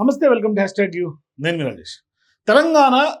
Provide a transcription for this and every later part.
నమస్తే welcome to hashtag you. నేను మీ రాజేష్. తెలంగాణ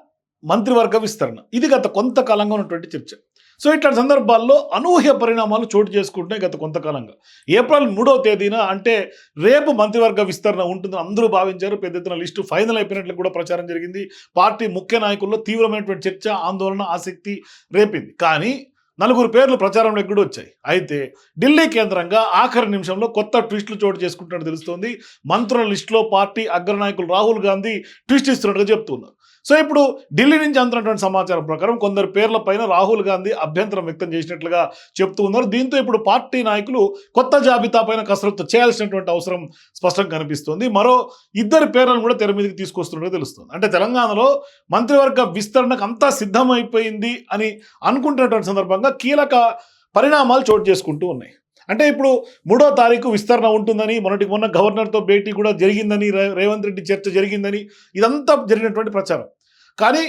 మంత్రివర్గ విస్తరణ. ఇది గత కొంతకాలంగా ఉన్నటువంటి చర్చ. సో ఇట్లాంటి సందర్భాల్లో అనూహ్య పరిణామాలు చోటు చేసుకుంటున్నాయి గత కొంతకాలంగా. ఏప్రిల్ మూడవ తేదీన అంటే రేపు మంత్రివర్గ విస్తరణ ఉంటుందని అందరూ భావించారు. పెద్ద ఎత్తున లిస్టు ఫైనల్ అయిపోయినట్లు కూడా ప్రచారం జరిగింది. పార్టీ ముఖ్య నాయకుల్లో తీవ్రమైనటువంటి చర్చ ఆందోళన ఆసక్తి రేపింది. కానీ నలుగురు పేర్లు ప్రచారంలోకి కూడా వచ్చాయి. అయితే ఢిల్లీ కేంద్రంగా ఆఖరి నిమిషంలో కొత్త ట్విస్టులు చోటు చేసుకుంటున్నట్టు తెలుస్తోంది. మంత్రుల లిస్టులో పార్టీ అగ్రనాయకులు రాహుల్ గాంధీ ట్విస్ట్ ఇస్తున్నట్టుగా చెప్తున్నారు. సో ఇప్పుడు ఢిల్లీ నుంచి అందుతున్నటువంటి సమాచారం ప్రకారం కొందరు పేర్ల పైన రాహుల్ గాంధీ అభ్యంతరం వ్యక్తం చేసినట్లుగా చెప్తూ ఉన్నారు. దీంతో ఇప్పుడు పార్టీ నాయకులు కొత్త జాబితా పైన కసరత్తు చేయాల్సినటువంటి అవసరం స్పష్టంగా కనిపిస్తుంది. మరో ఇద్దరు పేర్లను కూడా తెర మీదకి తీసుకొస్తున్నట్టు తెలుస్తుంది. అంటే తెలంగాణలో మంత్రివర్గ విస్తరణకు అంతా సిద్ధమైపోయింది అని అనుకుంటున్నటువంటి సందర్భంగా కీలక పరిణామాలు చోటు చేసుకుంటూ ఉన్నాయి. అంటే ఇప్పుడు మూడో తారీఖు విస్తరణ ఉంటుందని మొన్నటికి మొన్న గవర్నర్తో భేటీ కూడా జరిగిందని రేవంత్ రెడ్డి చర్చ జరిగిందని ఇదంతా జరిగినటువంటి ప్రచారం. కానీ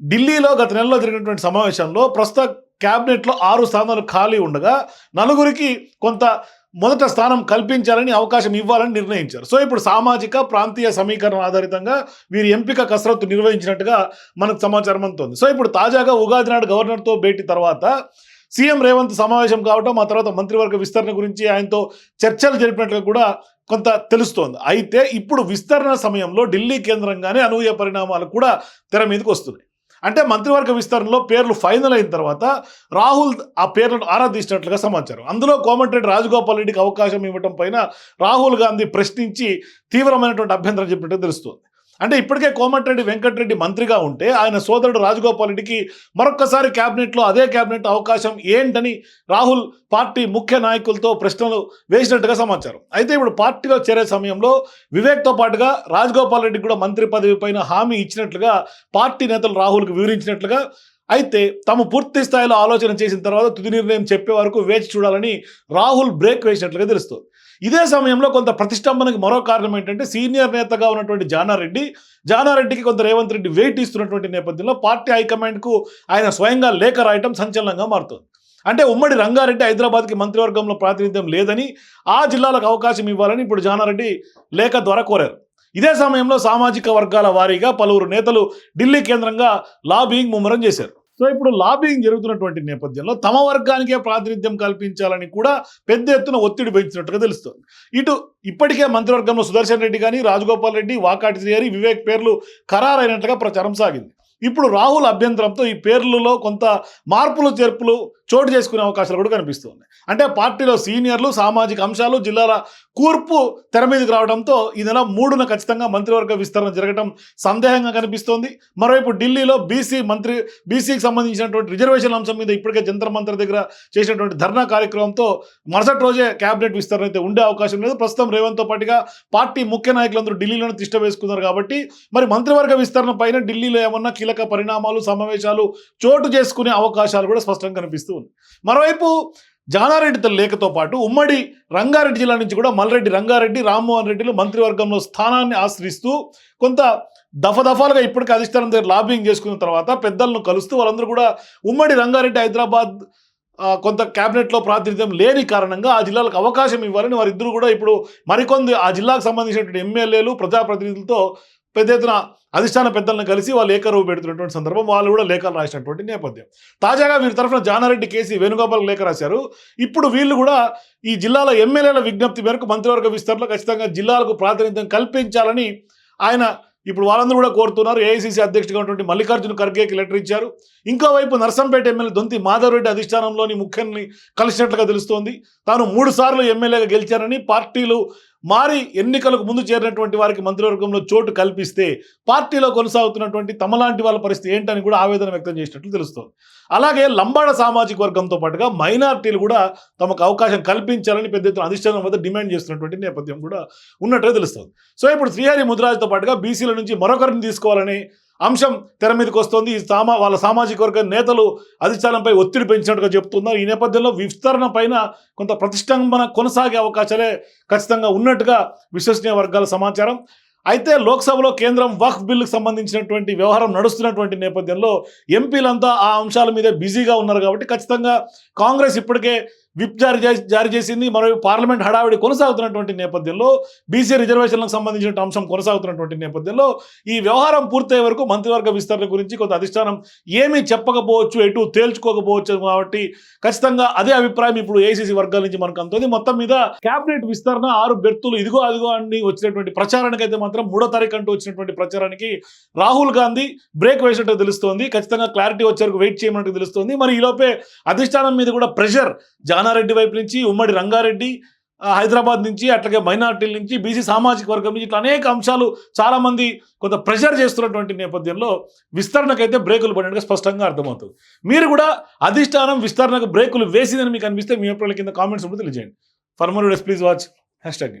ఢిల్లీలో గత నెలలో జరిగినటువంటి సమావేశంలో ప్రస్తుత క్యాబినెట్లో ఆరు స్థానాలు ఖాళీ ఉండగా నలుగురికి కొంత మొదట స్థానం కల్పించాలని అవకాశం ఇవ్వాలని నిర్ణయించారు. సో ఇప్పుడు సామాజిక ప్రాంతీయ సమీకరణ ఆధారితంగా వీరి ఎంపిక కసరత్తు నిర్వహించినట్టుగా మనకు సమాచారం అందుతోంది సో ఇప్పుడు తాజాగా ఉగాది నాడు గవర్నర్తో భేటీ తర్వాత సీఎం రేవంత్ సమావేశం కావడం ఆ తర్వాత మంత్రివర్గ విస్తరణ గురించి ఆయనతో చర్చలు జరిపినట్లు కూడా కొంత తెలుస్తోంది. అయితే ఇప్పుడు విస్తరణ సమయంలో ఢిల్లీ కేంద్రంగానే అనూహ్య పరిణామాలు కూడా తెర మీదకి వస్తున్నాయి. అంటే మంత్రివర్గ విస్తరణలో పేర్లు ఫైనల్ అయిన తర్వాత రాహుల్ ఆ పేర్లను ఆరాధించినట్లుగా సమాచారం. అందులో కోమటిరెడ్డి రాజగోపాల్ రెడ్డికి అవకాశం ఇవ్వటం పైన రాహుల్ గాంధీ ప్రశ్నించి తీవ్రమైనటువంటి అభ్యంతరం చెప్పినట్టు తెలుస్తోంది. అంటే ఇప్పటికే కోమటిరెడ్డి వెంకటరెడ్డి మంత్రిగా ఉంటే ఆయన సోదరుడు రాజగోపాల్ రెడ్డికి మరొక్కసారి క్యాబినెట్లో అదే క్యాబినెట్ అవకాశం ఏంటని రాహుల్ పార్టీ ముఖ్య నాయకులతో ప్రశ్నలు వేసినట్టుగా సమాచారం. అయితే ఇప్పుడు పార్టీలో చేరే సమయంలో వివేక్తో పాటుగా రాజగోపాల్ రెడ్డి కూడా మంత్రి పదవి పైన హామీ ఇచ్చినట్లుగా పార్టీ నేతలు రాహుల్కి వివరించినట్లుగా అయితే తాము పూర్తి స్థాయిలో ఆలోచన చేసిన తర్వాత తుది నిర్ణయం చెప్పే వరకు వేచి చూడాలని రాహుల్ బ్రేక్ వేసినట్లుగా తెలుస్తుంది. ఇదే సమయంలో కొంత ప్రతిష్టంభనకి మరో కారణం ఏంటంటే సీనియర్ నేతగా ఉన్నటువంటి జానారెడ్డి జానారెడ్డికి కొంత రేవంత్ రెడ్డి వెయిట్ ఇస్తున్నటువంటి నేపథ్యంలో పార్టీ హైకమాండ్కు ఆయన స్వయంగా లేఖ రాయటం సంచలనంగా మారుతుంది. అంటే ఉమ్మడి రంగారెడ్డి హైదరాబాద్కి మంత్రివర్గంలో ప్రాతినిధ్యం లేదని ఆ జిల్లాలకు అవకాశం ఇవ్వాలని ఇప్పుడు జానారెడ్డి లేఖ ద్వారా కోరారు. ఇదే సమయంలో సామాజిక వర్గాల వారీగా పలువురు నేతలు ఢిల్లీ కేంద్రంగా లాబింగ్ ముమ్మరం చేశారు. సో ఇప్పుడు లాబింగ్ జరుగుతున్నటువంటి నేపథ్యంలో తమ వర్గానికే ప్రాతినిధ్యం కల్పించాలని కూడా పెద్ద ఎత్తున ఒత్తిడి పెంచినట్టుగా తెలుస్తుంది. ఇటు ఇప్పటికే మంత్రివర్గంలో సుదర్శన్ రెడ్డి కానీ రాజగోపాల్ రెడ్డి వాకాటి శ్రీహరి వివేక్ పేర్లు ఖరారైనట్లుగా ప్రచారం సాగింది. ఇప్పుడు రాహుల్ అభ్యంతరంతో ఈ పేర్లలో కొంత మార్పులు చేర్పులు చోటు చేసుకునే అవకాశాలు కూడా కనిపిస్తున్నాయి. అంటే పార్టీలో సీనియర్లు సామాజిక అంశాలు జిల్లాల కూర్పు తెర మీదకి రావడంతో ఈ నెల మూడున ఖచ్చితంగా మంత్రివర్గ విస్తరణ జరగడం సందేహంగా కనిపిస్తోంది. మరోవైపు ఢిల్లీలో బీసీ మంత్రి బీసీకి సంబంధించినటువంటి రిజర్వేషన్ అంశం మీద ఇప్పటికే జంతర్ మంత్ర దగ్గర చేసినటువంటి ధర్నా కార్యక్రమంతో మరుసటి రోజే కేబినెట్ విస్తరణ అయితే ఉండే అవకాశం లేదు. ప్రస్తుతం రేవంత్తో పాటుగా పార్టీ ముఖ్య నాయకులందరూ ఢిల్లీలోనే తిష్ట వేసుకున్నారు కాబట్టి మరి మంత్రివర్గ విస్తరణ పైన ఢిల్లీలో ఏమన్నా కీలక పరిణామాలు సమావేశాలు చోటు చేసుకునే అవకాశాలు కూడా స్పష్టంగా కనిపిస్తూ ఉంది మరోవైపు జానారెడ్డి లేఖతో పాటు ఉమ్మడి రంగారెడ్డి జిల్లా నుంచి కూడా మల్రెడ్డి రంగారెడ్డి రామ్మోహన్ రెడ్డిలు మంత్రివర్గంలో స్థానాన్ని ఆశ్రయిస్తూ కొంత దఫదఫాలుగా ఇప్పటికీ అధిష్టానం దగ్గర లాబింగ్ చేసుకున్న తర్వాత పెద్దలను కలుస్తూ వాళ్ళందరూ కూడా ఉమ్మడి రంగారెడ్డి హైదరాబాద్ కొంత క్యాబినెట్లో ప్రాతినిధ్యం లేని కారణంగా ఆ జిల్లాలకు అవకాశం ఇవ్వాలని వారిద్దరూ కూడా ఇప్పుడు మరికొంది ఆ జిల్లాకు సంబంధించినటువంటి ఎమ్మెల్యేలు ప్రజాప్రతినిధులతో పెద్ద ఎత్తున అధిష్టాన పెద్దలను కలిసి వాళ్ళు ఏకరువు పెడుతున్నటువంటి సందర్భం వాళ్ళు కూడా లేఖలు రాసినటువంటి నేపథ్యం. తాజాగా వీరి తరఫున జానారెడ్డి కేసీ వేణుగోపాల్ లేఖ రాశారు. ఇప్పుడు వీళ్ళు కూడా ఈ జిల్లాల ఎమ్మెల్యేల విజ్ఞప్తి మేరకు మంత్రివర్గ విస్తరణలో ఖచ్చితంగా జిల్లాలకు ప్రాతినిధ్యం కల్పించాలని ఆయన ఇప్పుడు వాళ్ళందరూ కూడా కోరుతున్నారు. ఏఐసీసీ అధ్యక్షుడిగా ఉన్నటువంటి మల్లికార్జున ఖర్గేకి లెటర్ ఇచ్చారు. ఇంకోవైపు నర్సంపేట ఎమ్మెల్యే దొంతి మాధవరెడ్డి అధిష్టానంలోని ముఖ్యాన్ని కలిసినట్లుగా తెలుస్తోంది. తాను మూడు సార్లు ఎమ్మెల్యేగా గెలిచారని పార్టీలు మారి ఎన్నికలకు ముందు చేరినటువంటి వారికి మంత్రివర్గంలో చోటు కల్పిస్తే పార్టీలో కొనసాగుతున్నటువంటి తమలాంటి వాళ్ళ పరిస్థితి ఏంటని కూడా ఆవేదన వ్యక్తం చేసినట్లు తెలుస్తోంది. అలాగే లంబాడ సామాజిక వర్గంతో పాటుగా మైనార్టీలు కూడా తమకు అవకాశం కల్పించాలని పెద్ద ఎత్తున అధిష్టానం వద్ద డిమాండ్ చేస్తున్నటువంటి నేపథ్యం కూడా ఉన్నట్టుగా తెలుస్తుంది. సో ఇప్పుడు శ్రీహరి ముద్రాజ్తో పాటుగా బీసీల నుంచి మరొకరిని తీసుకోవాలని అంశం తెర మీదకి వస్తుంది. ఈ సామా వాళ్ళ సామాజిక వర్గ నేతలు అధిష్టానంపై ఒత్తిడి పెంచినట్టుగా చెప్తున్నారు ఈ నేపథ్యంలో విస్తరణ పైన కొంత ప్రతిష్టంభన కొనసాగే అవకాశాలే ఖచ్చితంగా ఉన్నట్టుగా విశ్వసనీయ వర్గాల సమాచారం. అయితే లోక్సభలో కేంద్రం వక్ఫ్ బిల్లుకు సంబంధించినటువంటి వ్యవహారం నడుస్తున్నటువంటి నేపథ్యంలో ఎంపీలంతా ఆ అంశాల మీద బిజీగా ఉన్నారు కాబట్టి ఖచ్చితంగా కాంగ్రెస్ ఇప్పటికే విప్ జారీ చేసి జారీ చేసింది. మరోవైపు పార్లమెంట్ హడావిడి కొనసాగుతున్నటువంటి నేపథ్యంలో బీసీ రిజర్వేషన్లకు సంబంధించిన అంశం కొనసాగుతున్నటువంటి నేపథ్యంలో ఈ వ్యవహారం పూర్తయ్యే వరకు మంత్రివర్గ విస్తరణ గురించి కొంత అధిష్టానం ఏమీ చెప్పకపోవచ్చు ఎటు తేల్చుకోకపోవచ్చు కాబట్టి ఖచ్చితంగా అదే అభిప్రాయం ఇప్పుడు ఏసీసీ వర్గాల నుంచి మనకు అందుతుంది. మొత్తం మీద క్యాబినెట్ విస్తరణ ఆరు బెర్తులు ఇదిగో అదిగో అని వచ్చినటువంటి ప్రచారానికి అయితే మాత్రం మూడో తారీఖు అంటూ వచ్చినటువంటి ప్రచారానికి రాహుల్ గాంధీ బ్రేక్ వేసినట్టు తెలుస్తోంది. ఖచ్చితంగా క్లారిటీ వచ్చే వరకు వెయిట్ చేయమన్నట్టు తెలుస్తోంది. మరి ఈలోపే అధిష్టానం మీద కూడా ప్రెషర్ జానారెడ్డి వైపు నుంచి ఉమ్మడి రంగారెడ్డి హైదరాబాద్ నుంచి అట్లాగే మైనార్టీల నుంచి బీసీ సామాజిక వర్గం నుంచి ఇట్లా అనేక అంశాలు చాలామంది కొంత ప్రెషర్ చేస్తున్నటువంటి నేపథ్యంలో విస్తరణకైతే బ్రేకులు పడినట్టుగా స్పష్టంగా అర్థమవుతుంది. మీరు కూడా అధిష్టానం విస్తరణకు బ్రేకులు వేసిందని మీకు అనిపిస్తే మీ అభిప్రాయాల కింద కామెంట్స్ ఉంటుంది తెలియజేయండి. For more please watch hashtag